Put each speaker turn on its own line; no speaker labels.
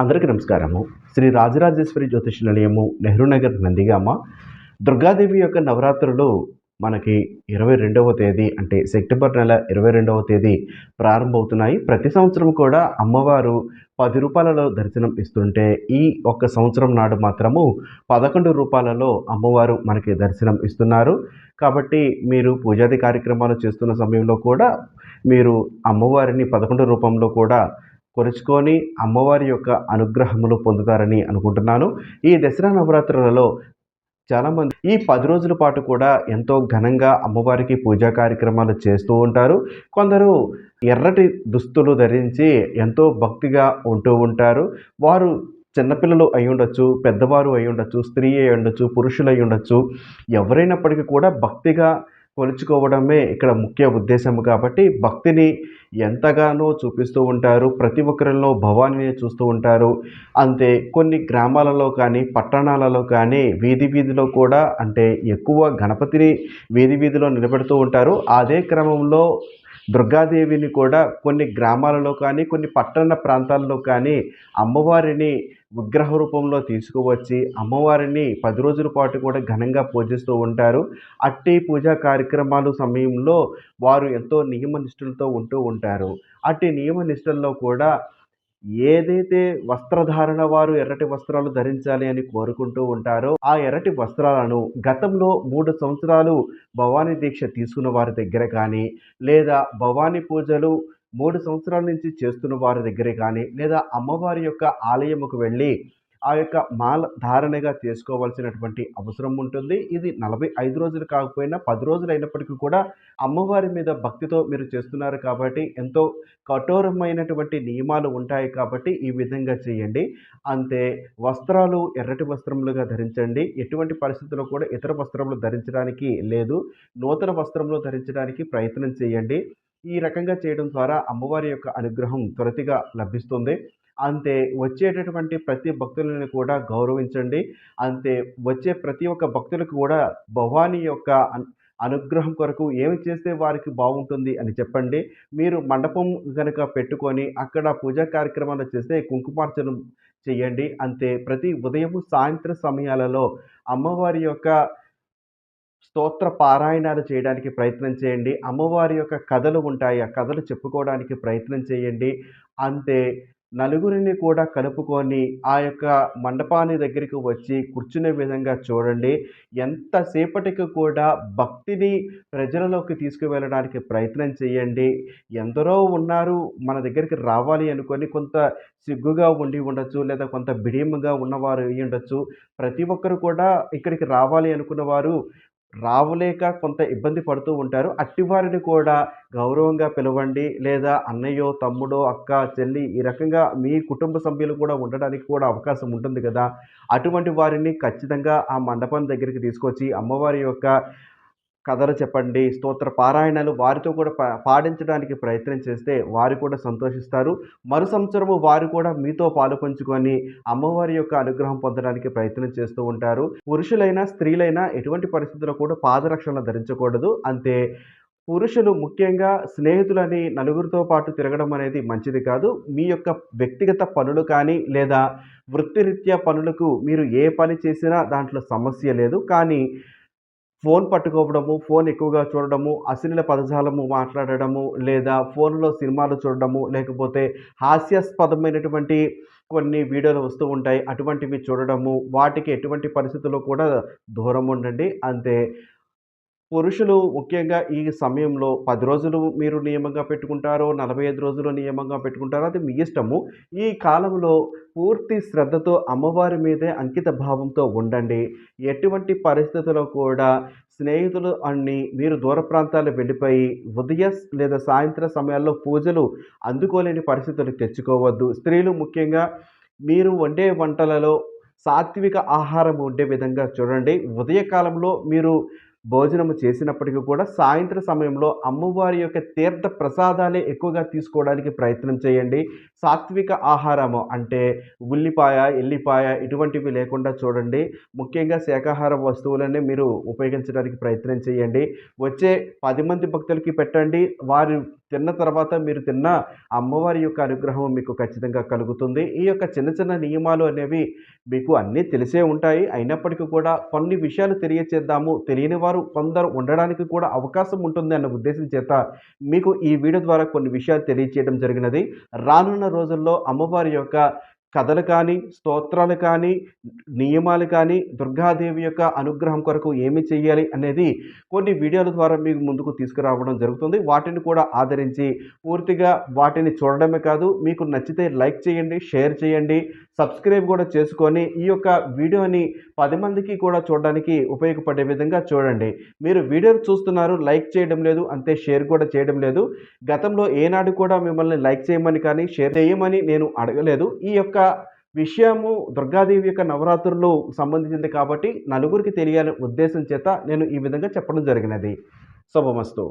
అందరికీ నమస్కారము. శ్రీ రాజరాజేశ్వరి జ్యోతిష నిలయము నెహ్రూ నగర్ నందిగామ. దుర్గాదేవి యొక్క నవరాత్రులు మనకి ఇరవై రెండవ తేదీ అంటే సెప్టెంబర్ నెల ఇరవై రెండవ తేదీ ప్రారంభమవుతున్నాయి. ప్రతి సంవత్సరం కూడా అమ్మవారు పది రూపాయలలో దర్శనం ఇస్తుంటే ఈ ఒక్క సంవత్సరం నాడు మాత్రము పదకొండు రూపాయలలో అమ్మవారు మనకి దర్శనం ఇస్తున్నారు. కాబట్టి మీరు పూజాది కార్యక్రమాలు చేస్తున్న సమయంలో కూడా మీరు అమ్మవారిని పదకొండు రూపంలో కూడా కొలుచుకొని అమ్మవారి యొక్క అనుగ్రహములు పొందుతారని అనుకుంటున్నాను. ఈ దసరా నవరాత్రులలో చాలామంది ఈ పది రోజుల పాటు కూడా ఎంతో ఘనంగా అమ్మవారికి పూజా కార్యక్రమాలు చేస్తూ ఉంటారు. కొందరు ఎర్రటి దుస్తులు ధరించి ఎంతో భక్తిగా ఉంటూ ఉంటారు. వారు చిన్నపిల్లలు అయి ఉండొచ్చు పెద్దవారు అయి ఉండొచ్చు స్త్రీ అయి ఉండొచ్చు పురుషులు అయి ఉండొచ్చు. ఎవరైనప్పటికీ కూడా భక్తిగా కొలుచుకోవడమే ఇక్కడ ముఖ్య ఉద్దేశం కాబట్టి భక్తిని ఎంతగానో చూపిస్తూ ఉంటారు. ప్రతి ఒక్కరిలో భవానీని చూస్తూ ఉంటారు. అంతే కొన్ని గ్రామాలలో కానీ పట్టణాలలో కానీ వీధి వీధిలో కూడా అంటే ఎక్కువ గణపతిని వీధి వీధిలో నిలబెడుతూ ఉంటారు. అదే క్రమంలో దుర్గాదేవిని కూడా కొన్ని గ్రామాలలో కానీ కొన్ని పట్టణ ప్రాంతాల్లో కానీ అమ్మవారిని విగ్రహ రూపంలో తీసుకువచ్చి అమ్మవారిని పది రోజుల పాటు కూడా ఘనంగా పూజిస్తూ ఉంటారు. అట్టి పూజా కార్యక్రమాలు సమయంలో వారు ఎంతో నియమ నిష్ఠలతో ఉంటూ ఉంటారు. అట్టి నియమ నిష్ఠల్లో కూడా ఏదైతే వస్త్రధారణ వారు ఎర్రటి వస్త్రాలు ధరించాలి అని కోరుకుంటూ ఉంటారో ఆ ఎర్రటి వస్త్రాలను గతంలో మూడు సంవత్సరాలు భవానీ దీక్ష తీసుకున్న వారి దగ్గర కానీ లేదా భవానీ పూజలు మూడు సంవత్సరాల నుంచి చేస్తున్న వారి దగ్గరే కానీ లేదా అమ్మవారి యొక్క ఆలయముకు వెళ్ళి ఆ యొక్క మాల ధారణగా తీసుకోవాల్సినటువంటి అవసరం ఉంటుంది. ఇది నలభై ఐదు రోజులు కాకపోయినా పది రోజులు అయినప్పటికీ కూడా అమ్మవారి మీద భక్తితో మీరు చేస్తున్నారు కాబట్టి ఎంతో కఠోరమైనటువంటి నియమాలు ఉంటాయి కాబట్టి ఈ విధంగా చేయండి. అంతే వస్త్రాలు ఎర్రటి వస్త్రములుగా ధరించండి. ఎటువంటి పరిస్థితుల్లో కూడా ఇతర వస్త్రములు ధరించడానికి లేదు. నూతన వస్త్రములు ధరించడానికి ప్రయత్నం చేయండి. ఈ రకంగా చేయడం ద్వారా అమ్మవారి యొక్క అనుగ్రహం త్వరతిగా లభిస్తుంది. అంతే వచ్చేటటువంటి ప్రతి భక్తులను కూడా గౌరవించండి. అంతే వచ్చే ప్రతి ఒక్క భక్తులకు కూడా భవానీ యొక్క అనుగ్రహం కొరకు ఏమి చేస్తే వారికి బాగుంటుంది అని చెప్పండి. మీరు మండపం కనుక పెట్టుకొని అక్కడ పూజా కార్యక్రమాలు చేస్తే కుంకుమార్చన చేయండి. అంతే ప్రతి ఉదయం సాయంత్రం సమయాలలో అమ్మవారి యొక్క స్తోత్ర పారాయణాలు చేయడానికి ప్రయత్నం చేయండి. అమ్మవారి యొక్క కథలు ఉంటాయి. ఆ కథలు చెప్పుకోవడానికి ప్రయత్నం చేయండి. అంతే. నలుగురిని కూడా కలుపుకొని ఆ యొక్క మండపాన్ని దగ్గరికి వచ్చి కూర్చునే విధంగా చూడండి. ఎంతసేపటికి కూడా భక్తిని ప్రజలలోకి తీసుకువెళ్ళడానికి ప్రయత్నం చేయండి. ఎందరో ఉన్నారు మన దగ్గరికి రావాలి అనుకొని కొంత సిగ్గుగా ఉండి ఉండొచ్చు లేదా కొంత బిడియంగా ఉన్నవారు అయి ఉండొచ్చు. ప్రతి ఒక్కరు కూడా ఇక్కడికి రావాలి అనుకున్నవారు రావలేక కొంత ఇబ్బంది పడుతూ ఉంటారు. అట్టివారిని కూడా గౌరవంగా పిలవండి. లేదా అన్నయ్యో తమ్ముడో అక్క చెల్లి ఈ రకంగా మీ కుటుంబ సభ్యులు కూడా ఉండడానికి కూడా అవకాశం ఉంటుంది కదా. అటువంటి వారిని ఖచ్చితంగా ఆ మండపం దగ్గరికి తీసుకొచ్చి అమ్మవారి యొక్క కథలు చెప్పండి స్తోత్ర పారాయణాలు వారితో కూడా పా- పాడించడానికి ప్రయత్నం చేస్తే వారు కూడా సంతోషిస్తారు. మరు సంవత్సరము వారు కూడా మీతో పాలు పంచుకొని అమ్మవారి యొక్క అనుగ్రహం పొందడానికి ప్రయత్నం చేస్తూ ఉంటారు. పురుషులైనా స్త్రీలైనా ఎటువంటి పరిస్థితుల్లో కూడా పాదరక్షణ ధరించకూడదు. అంతే. పురుషులు ముఖ్యంగా స్నేహితులని నలుగురితో పాటు తిరగడం అనేది మంచిది కాదు. మీ యొక్క వ్యక్తిగత పనులు కానీ లేదా వృత్తిరీత్యా పనులకు మీరు ఏ పని చేసినా దాంట్లో సమస్య లేదు. కానీ ఫోన్ పట్టుకోవడము ఫోన్ ఎక్కువగా చూడడము అశ్లీల పదజాలము మాట్లాడడము లేదా ఫోన్లో సినిమాలు చూడడము లేకపోతే హాస్యాస్పదమైనటువంటి కొన్ని వీడియోలు వస్తూ ఉంటాయి. అటువంటివి చూడడము వాటికి ఎటువంటి పరిస్థితుల్లో కూడా దూరం ఉండండి. అంతే. పురుషులు ముఖ్యంగా ఈ సమయంలో పది రోజులు మీరు నియమంగా పెట్టుకుంటారో నలభై ఐదు రోజులు నియమంగా పెట్టుకుంటారో అది మీ ఇష్టము. ఈ కాలంలో పూర్తి శ్రద్ధతో అమ్మవారి మీదే అంకిత భావంతో ఉండండి. ఎటువంటి పరిస్థితుల్లో కూడా స్నేహితులు అన్ని మీరు దూర ప్రాంతాలు వెళ్ళిపోయి ఉదయ లేదా సాయంత్రం సమయాల్లో పూజలు అందుకోలేని పరిస్థితులు తెచ్చుకోవద్దు. స్త్రీలు ముఖ్యంగా మీరు వండే వంటలలో సాత్విక ఆహారం ఉండే విధంగా చూడండి. ఉదయకాలంలో మీరు భోజనము చేసినప్పటికీ కూడా సాయంత్ర సమయంలో అమ్మవారి యొక్క తీర్థ ప్రసాదాలే ఎక్కువగా తీసుకోవడానికి ప్రయత్నం చేయండి. సాత్విక ఆహారము అంటే ఉల్లిపాయ ఎల్లిపాయ ఇటువంటివి లేకుండా చూడండి. ముఖ్యంగా శాకాహార వస్తువులనే మీరు ఉపయోగించడానికి ప్రయత్నం చేయండి. వచ్చే పది మంది భక్తులకి పెట్టండి. వారు తిన్న తర్వాత మీరు తిన్న అమ్మవారి యొక్క అనుగ్రహం మీకు ఖచ్చితంగా కలుగుతుంది. ఈ యొక్క చిన్న చిన్న నియమాలు అనేవి మీకు అన్నీ తెలిసే ఉంటాయి. అయినప్పటికీ కూడా కొన్ని విషయాలు తెలియచేద్దాము. తెలియని వారు కొందరు ఉండడానికి కూడా అవకాశం ఉంటుంది అన్న ఉద్దేశం చేత మీకు ఈ వీడియో ద్వారా కొన్ని విషయాలు తెలియచేయడం జరిగినది. రానున్న రోజుల్లో అమ్మవారి యొక్క కథలు కానీ స్తోత్రాలు కానీ నియమాలు కానీ దుర్గాదేవి యొక్క అనుగ్రహం కొరకు ఏమి చేయాలి అనేది కొన్ని వీడియోల ద్వారా మీకు ముందుకు తీసుకురావడం జరుగుతుంది. వాటిని కూడా ఆదరించి పూర్తిగా వాటిని చూడడమే కాదు మీకు నచ్చితే లైక్ చేయండి షేర్ చేయండి సబ్స్క్రైబ్ కూడా చేసుకొని ఈ యొక్క వీడియోని పది మందికి కూడా చూడడానికి ఉపయోగపడే విధంగా చూడండి. మీరు వీడియోలు చూస్తున్నారు లైక్ చేయడం లేదు అంతే షేర్ కూడా చేయడం లేదు. గతంలో ఏనాడు కూడా మిమ్మల్ని లైక్ చేయమని కానీ షేర్ చేయమని నేను అడగలేదు. ఈ యొక్క విషయము దుర్గాదేవి యొక్క నవరాత్రులు సంబంధించింది కాబట్టి నలుగురికి తెలియాలనే ఉద్దేశం చేత నేను ఈ విధంగా చెప్పడం జరిగినది. శుభమస్తు.